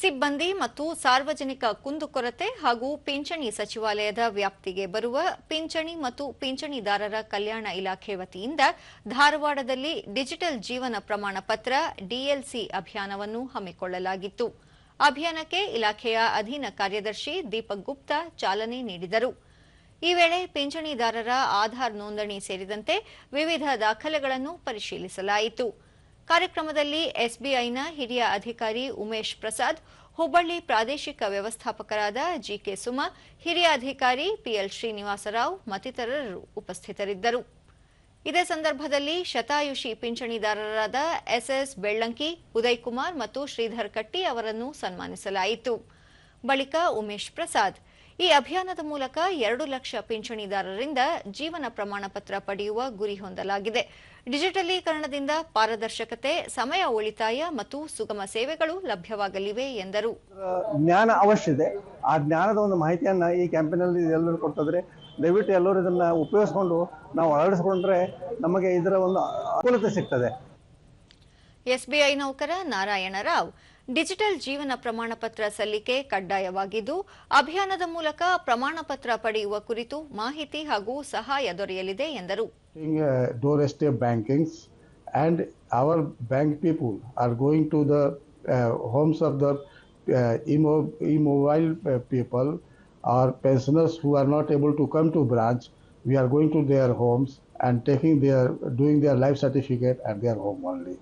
ಸಿಬ್ಬಂದಿ ಮತ್ತು ಸಾರ್ವಜನಿಕ ಕುಂದುಕೊರತೆ ಹಾಗೂ ಪಿಂಚಣಿ ಸಚಿವಾಲಯದ ವ್ಯಾಪ್ತಿಗೆ ಬರುವ ಪಿಂಚಣಿ ಮತ್ತು ಪಿಂಚಣಿದಾರರ ಕಲ್ಯಾಣ ಇಲಾಖೆ ವತಿಯಿಂದ ಧಾರವಾಡದಲ್ಲಿ ಡಿಜಿಟಲ್ ಜೀವನ ಪ್ರಮಾಣ ಪತ್ರ ಡಿಎಲ್ಸಿ ಅಭಿಯಾನವನ್ನು ಹಮ್ಮಿಕೊಳ್ಳಲಾಗಿತ್ತು. ಅಭಿಯಾನಕ್ಕೆ ಇಲಾಖೆಯ ಅಧೀನ ಕಾರ್ಯದರ್ಶಿ ದೀಪಕ್ ಗುಪ್ತಾ ಚಾಲನೆ ನೀಡಿದರು. ಈ ವೇಳೆ ಪಿಂಚಣಿದಾರರ ಆಧಾರ್ ನೋಂದಣಿ ಸೇರಿದಂತೆ ವಿವಿಧ ದಾಖಲೆಗಳನ್ನು ಪರಿಶೀಲಿಸಲಾಯಿತು. ಕಾರ್ಯಕ್ರಮದಲ್ಲಿ ಎಸ್ಬಿಐನ ಹಿರಿಯ ಅಧಿಕಾರಿ ಉಮೇಶ್ ಪ್ರಸಾದ್, ಹುಬ್ಬಳ್ಳಿ ಪ್ರಾದೇಶಿಕ ವ್ಯವಸ್ಥಾಪಕರಾದ ಜಿಕೆ ಸುಮ, ಹಿರಿಯ ಅಧಿಕಾರಿ ಪಿಎಲ್ ಶ್ರೀನಿವಾಸರಾವ್ ಮತ್ತಿತರರು ಉಪಸ್ಥಿತರಿದ್ದರು. ಇದೇ ಸಂದರ್ಭದಲ್ಲಿ ಶತಾಯುಷಿ ಪಿಂಚಣಿದಾರರಾದ ಎಸ್ಎಸ್ ಬೆಳ್ಳಂಕಿ ಉದಯ್ ಕುಮಾರ್ ಮತ್ತು ಶ್ರೀಧರ್ ಕಟ್ಟಿ ಅವರನ್ನು ಸನ್ಮಾನಿಸಲಾಯಿತು. ಬಳಿಕ ಉಮೇಶ್ ಪ್ರಸಾದ್ ಈ ಅಭಿಯಾನದ ಮೂಲಕ ಎರಡು ಲಕ್ಷ ಪಿಂಚಣಿದಾರರಿಂದ ಜೀವನ ಪ್ರಮಾಣ ಪತ್ರ ಪಡೆಯುವ ಗುರಿ ಹೊಂದಲಾಗಿದೆ. ಡಿಜಿಟಲೀಕರಣದಿಂದ ಪಾರದರ್ಶಕತೆ ಸಮಯ ಉಳಿತಾಯ ಮತ್ತು ಸುಗಮ ಸೇವೆಗಳು ಲಭ್ಯವಾಗಲಿವೆ ಎಂದರು. ಜ್ಞಾನ ಅವಶ್ಯ ಇದೆ. ಆ ಜ್ಞಾನದ ಒಂದು ಮಾಹಿತಿಯನ್ನ ಈ ಕ್ಯಾಂಪೇನಲ್ಲಿ ಎಲ್ಲರೂ ಕೊಟ್ಟಿದ್ರೆ ದಯವಿಟ್ಟು ಎಲ್ಲರೂ ಇದನ್ನ ಉಪಯೋಗಿಸ್ಕೊಂಡು ನಾವು ಅಳವಡಿಸಿಕೊಂಡ್ರೆ ನಮಗೆ ಇದರ ಒಂದು ಅನುಕೂಲತೆ ಸಿಗ್ತದೆ. ಎಸ್ಬಿಐ ನೌಕರ ನಾರಾಯಣ ರಾವ್ ಡಿಜಿಟಲ್ ಜೀವನ ಪ್ರಮಾಣ ಪತ್ರ ಸಲ್ಲಿಕೆ ಕಡ್ಡಾಯವಾಗಿದ್ದು ಅಭಿಯಾನದ ಮೂಲಕ ಪ್ರಮಾಣ ಪತ್ರ ಪಡೆಯುವ ಕುರಿತು ಮಾಹಿತಿ ಹಾಗೂ ಸಹಾಯ ದೊರೆಯಲಿದೆ ಎಂದರು uh, doorstep bankings and our bank people are going to the uh, homes of the uh, people are uh, pensioners who are not able to come to branch we are going to their homes and taking their doing their life certificate at their home only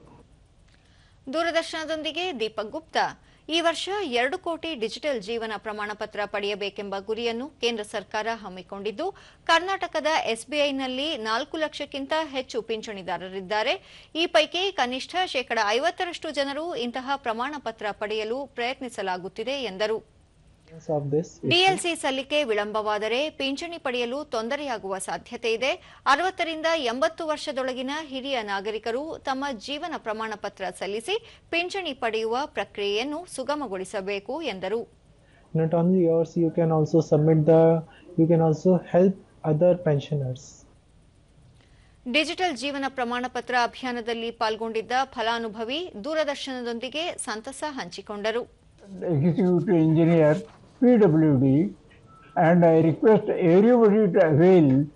ದೂರದರ್ಶನದೊಂದಿಗೆ ದೀಪಕ್ ಗುಪ್ತಾ. ಈ ವರ್ಷ ಎರಡು ಕೋಟಿ digital ಜೀವನ ಪ್ರಮಾಣ ಪತ್ರ ಪಡೆಯಬೇಕೆಂಬ ಗುರಿಯನ್ನು ಕೇಂದ್ರ ಸರ್ಕಾರ ಹಮ್ಮಿಕೊಂಡಿದ್ದು, ಕರ್ನಾಟಕದ ಎಸ್ಬಿಐನಲ್ಲಿ ನಾಲ್ಕು ಲಕ್ಷಕ್ಕಿಂತ ಹೆಚ್ಚು ಪಿಂಚಣಿದಾರರಿದ್ದಾರೆ. ಈ ಪೈಕಿ ಕನಿಷ್ಠ ಶೇಕಡ ಐವತ್ತರಷ್ಟು ಜನರು ಇಂತಹ ಪ್ರಮಾಣ ಪತ್ರ ಪಡೆಯಲು ಪ್ರಯತ್ನಿಸಲಾಗುತ್ತಿದೆ ಎಂದರು. ಡಿಎಲ್ಸಿ ಸಲ್ಲಿಕೆ ವಿಳಂಬವಾದರೆ ಪಿಂಚಣಿ ಪಡೆಯಲು ತೊಂದರೆಯಾಗುವ ಸಾಧ್ಯತೆ ಇದೆ. ಅರವತ್ತರಿಂದ ಎಂಬತ್ತು ವರ್ಷದೊಳಗಿನ ಹಿರಿಯ ನಾಗರಿಕರು ತಮ್ಮ ಜೀವನ ಪ್ರಮಾಣ ಪತ್ರ ಸಲ್ಲಿಸಿ ಪಿಂಚಣಿ ಪಡೆಯುವ ಪ್ರಕ್ರಿಯೆಯನ್ನು ಸುಗಮಗೊಳಿಸಬೇಕು ಎಂದರು. Not only yours you can also submit the you can also help other pensioners. Digital ಜೀವನ ಪ್ರಮಾಣ ಪತ್ರ ಅಭಿಯಾನದಲ್ಲಿ ಪಾಲ್ಗೊಂಡಿದ್ದ ಫಲಾನುಭವಿ ದೂರದರ್ಶನದೊಂದಿಗೆ ಸಂತಸ ಹಂಚಿಕೊಂಡರು. Executive engineer PWD and I request everybody to avail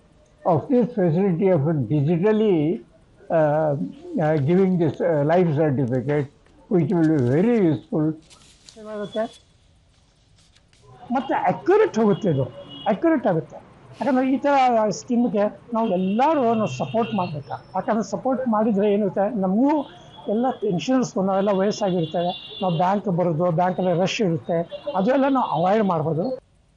of this facility of digitally uh, uh, giving this uh, life certificate which will be very useful. ಆಗುತ್ತೆ ಮತ್ತು ಅಕ್ಯುರೇಟ್ ಹೋಗುತ್ತೆ ಇದು ಅಕ್ಯುರೇಟ್ ಆಗುತ್ತೆ ಯಾಕಂದರೆ ಈ ಥರ ಸ್ಕೀಮ್ಗೆ ನಾವು ಎಲ್ಲರೂ ನಾವು ಸಪೋರ್ಟ್ ಮಾಡಬೇಕು ಯಾಕಂದರೆ ಸಪೋರ್ಟ್ ಮಾಡಿದರೆ ಏನಿರುತ್ತೆ ನಮಗೂ ಎಲ್ಲ ಇನ್ಶೂರೆನ್ಸ್ ನಾವೆಲ್ಲ ವಯಸ್ಸಾಗಿರ್ತೇವೆ ನಾವು ಬ್ಯಾಂಕ್ ಬರೋದು ಬ್ಯಾಂಕಲ್ಲಿ ರಶ್ ಇರುತ್ತೆ. ಅದೆಲ್ಲ ನಾವು ಅವಾಯ್ಡ್ ಮಾಡ್ಬೋದು.